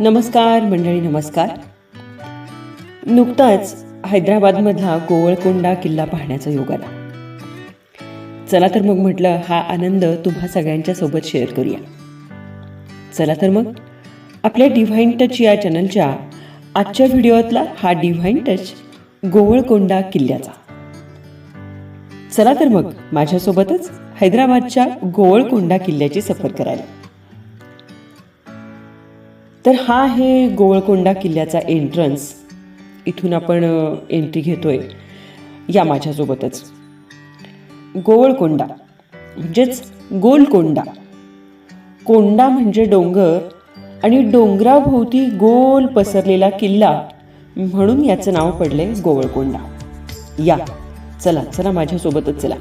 नमस्कार मंडळी नमस्कार. नुकताच हैदराबादमधला गोवळकोंडा किल्ला पाहण्याचा योग आला. चला तर मग म्हटलं हा आनंद तुम्हा सगळ्यांच्या सोबत शेअर करूया. चला तर मग आपल्या डिव्हाइन टच या चॅनलच्या आजच्या व्हिडिओतला हा डिव्हाइन टच गोवळकोंडा किल्ल्याचा. चला तर मग माझ्यासोबतच हैदराबादच्या गोवळकोंडा किल्ल्याची सफर करायला. तर हा आहे गोवळकोंडा किल्ल्याचा एंट्रन्स इथून आपण एंट्री घेतोय. या माझ्यासोबतच. गोवळकोंडा म्हणजेच गोलकोंडा. कोंडा म्हणजे डोंगर आणि डोंगराभोवती गोल पसरलेला किल्ला म्हणून याचं नाव पडलंय गोवळकोंडा. या चला चला माझ्यासोबतच चला.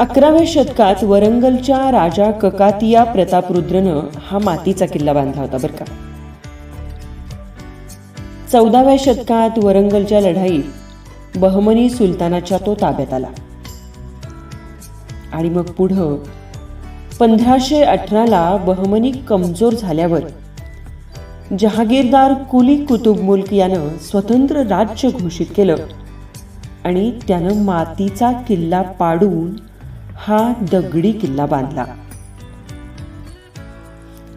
अकराव्या शतकात वरंगलच्या राजा ककातिया प्रतापरुद्रनं हा मातीचा किल्ला बांधला होता बरं का. चौदाव्या शतकात वरंगलच्या लढाईत बहमनी सुलतानाच्या तो ताब्यात आला. आणि मग पुढं पंधराशे अठराला बहमनी कमजोर झाल्यावर जहागीरदार कुली कुतुब मुल्क यानं स्वतंत्र राज्य घोषित केलं आणि त्यानं मातीचा किल्ला पाडून हा दगडी किल्ला बांधला.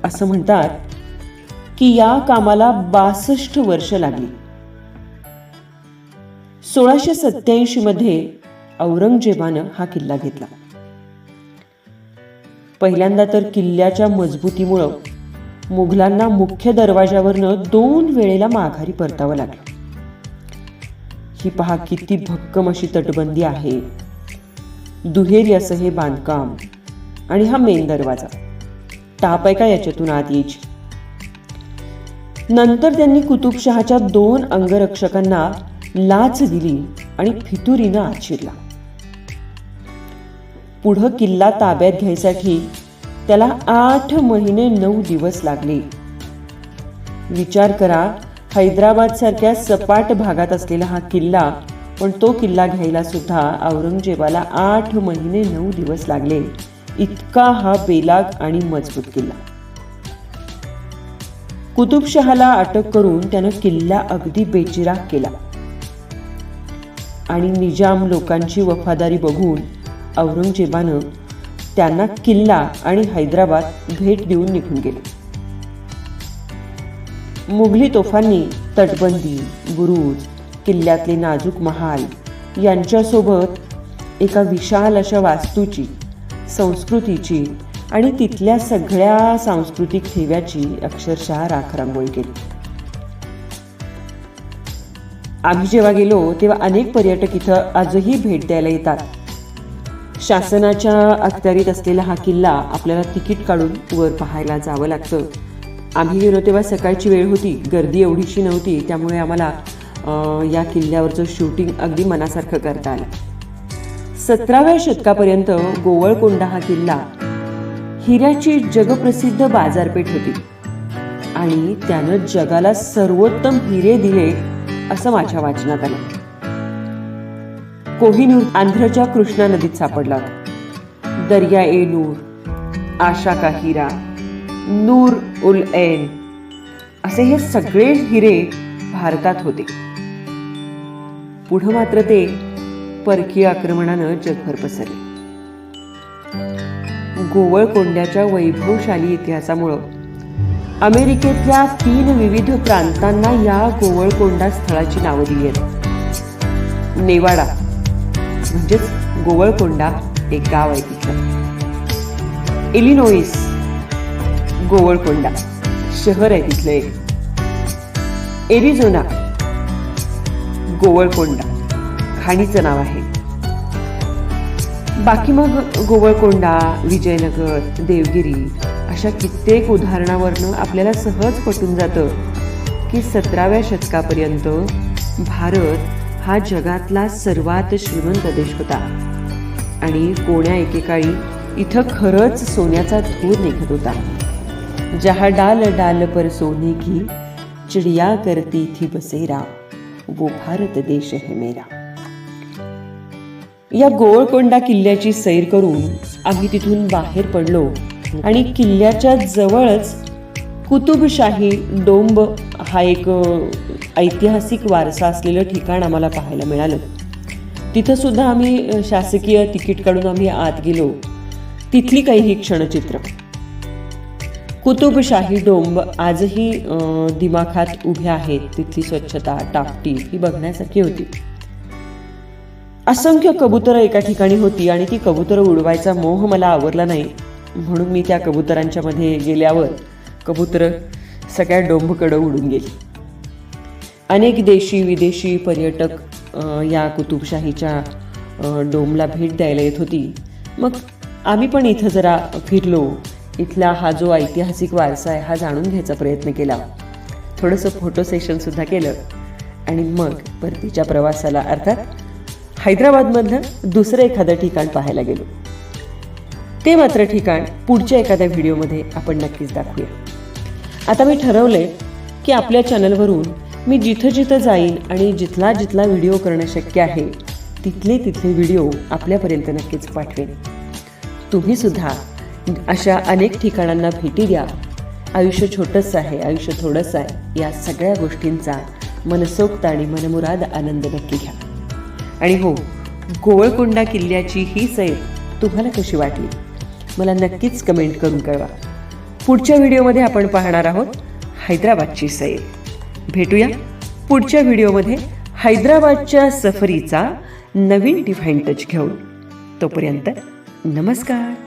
असं म्हणतात की या कामाला बासष्ट वर्ष लागली. सोळाशे सत्याऐंशी मध्ये औरंगजेबानं हा किल्ला घेतला. पहिल्यांदा तर किल्ल्याच्या मजबूतीमुळं मुघलांना मुख्य दरवाजावरनं दोन वेळेला माघारी परतावं लागलं. ही पहा किती भक्कम अशी तटबंदी आहे. दुहेरी असं हे बांधकाम. आणि हा मेन दरवाजा. टाप आहे का याच्यातून आत यायची नंतर त्यांनी कुतुबशहाच्या दोन अंगरक्षकांना लाच दिली आणि फितुरीनं आत शिरला पुढं किल्ला ताब्यात घ्यायसाठी त्याला आठ महिने नऊ दिवस लागले. विचार करा हैदराबाद सारख्या सपाट भागात असलेला हा किल्ला पण तो किल्ला घ्यायला सुद्धा औरंगजेबाला आठ महिने नऊ दिवस लागले. इतका हा बेलाग आणि मजबूत किल्ला. कुतुबशहाला अटक करून त्यानं किल्ला अगदी बेचिराग केला. आणि निजाम लोकांची वफादारी बघून औरंगजेबानं त्यांना किल्ला आणि हैदराबाद भेट देऊन निघून गेले. मुघली तोफांनी तटबंदी बुरुज किल्ल्यातले नाजूक महाल. यांच्यासोबत एका विशाल अशा वास्तूची संस्कृतीची आणि तिथल्या सगळ्या सांस्कृतिक ठेव्याची अक्षरशः राखरांगोळी केली. आम्ही जेव्हा गेलो तेव्हा अनेक पर्यटक इथं आजही भेट द्यायला येतात. शासनाच्या अखत्यारीत असलेला हा किल्ला आपल्याला तिकीट काढून वर पाहायला जावं लागतं. आम्ही गेलो तेव्हा सकाळची वेळ होती गर्दी एवढीशी नव्हती त्यामुळे आम्हाला या किल्ल्यावरचं शूटिंग अगदी मनासारखं करता आलं सतराव्या शतकापर्यंत गोवळकोंडा हा किल्ला हिऱ्याची जगप्रसिद्ध बाजारपेठ होती. आणि त्यानं जगाला सर्वोत्तम हिरे दिले असं माझ्या वाचनात आलं. कोहिनूर आंध्रच्या कृष्णा नदीत सापडला होता. दर्या ए नूर आशा का हिरा नूर उल ऐन असे हे सगळे हिरे भारतात होते. पुढं मात्र ते परकीय आक्रमणानं जगभर पसरले. गोवळकोंड्याच्या वैभवशाली इतिहासामुळं अमेरिकेतल्या तीन विविध प्रांतांना या गोवळकोंडा स्थळाची नावं दिली आहेत. नेवाडा म्हणजेच गोवळकोंडा एक गाव आहे तिथलं. इलिनोईस गोवळकोंडा शहर आहे तिथलं एक. एरिझोना गोवळकोंडा खाणीचं नाव आहे. बाकी मग गोवळकोंडा विजयनगर देवगिरी अशा कित्येक उदाहरणावरनं आपल्याला सहज पटून जातं की सतराव्या शतकापर्यंत भारत हा जगातला सर्वात श्रीमंत देश होता. आणि कोण्या एकेकाळी इथं खरंच सोन्याचा धूर निघत होता. जहा डाल डाल पर सोने की चिडिया करती थी बसेरा. वो भारत देश है मेरा. या गोवळकोंडा किल्ल्याची सैर करून आम्ही तिथून बाहेर पडलो आणि किल्ल्याच्या जवळच कुतुबशाही डोंब हा एक ऐतिहासिक वारसा असलेलं ठिकाण आम्हाला पाहायला मिळालं. तिथं सुद्धा आम्ही शासकीय तिकीट काढून आम्ही आत गेलो. तिथली काही ही क्षणचित्र. कुतुबशाही डोंब आजही दिमाखात उभे आहेत. तिथली स्वच्छता टापटीप ही बघण्यासारखी होती. असंख्य कबुतरं एका ठिकाणी होती आणि ती कबुतरं उडवायचा मोह मला आवरला नाही. म्हणून मी त्या कबुतरांच्या मध्ये गेल्यावर कबुतरं सगळ्या डोंबकडं उडून गेली. अनेक देशी विदेशी पर्यटक या कुतुबशाहीच्या डोंबला भेट द्यायला येत होती. मग आम्ही पण इथं जरा फिरलो. इथला हा जो ऐतिहासिक वारसा आहे हा जाणून घ्यायचा प्रयत्न केला. थोडंसं फोटो सेशनसुद्धा केलं. आणि मग परतीच्या प्रवासाला अर्थात हैदराबादमधलं दुसरं एखादं ठिकाण पाहायला गेलो. ते मात्र ठिकाण पुढच्या एखाद्या व्हिडिओमध्ये आपण नक्कीच दाखवूया. आता मी ठरवलंय की आपल्या चॅनलवरून मी जिथं जिथं जाईन आणि जिथला जिथला व्हिडिओ करणं शक्य आहे तिथले तिथले व्हिडिओ आपल्यापर्यंत नक्कीच पाठवेन. तुम्ही सुद्धा अशा अनेक ठिकाणांना भेटी द्या. आयुष्य छोटंसं आहे आयुष्य थोडंसं आहे. या सगळ्या गोष्टींचा मनसोक्त आणि मनमुराद आनंद नक्की घ्या. आणि हो गोवळकोंडा किल्ल्याची ही सैर तुम्हाला कशी वाटली? मला नक्कीच कमेंट करून कळवा. पुढच्या व्हिडिओमध्ये आपण पाहणार आहोत हैदराबादची सैर. भेटूया पुढच्या व्हिडिओमध्ये हैदराबादच्या सफरीचा नवीन डिव्हाइन टच घेऊन. तोपर्यंत नमस्कार.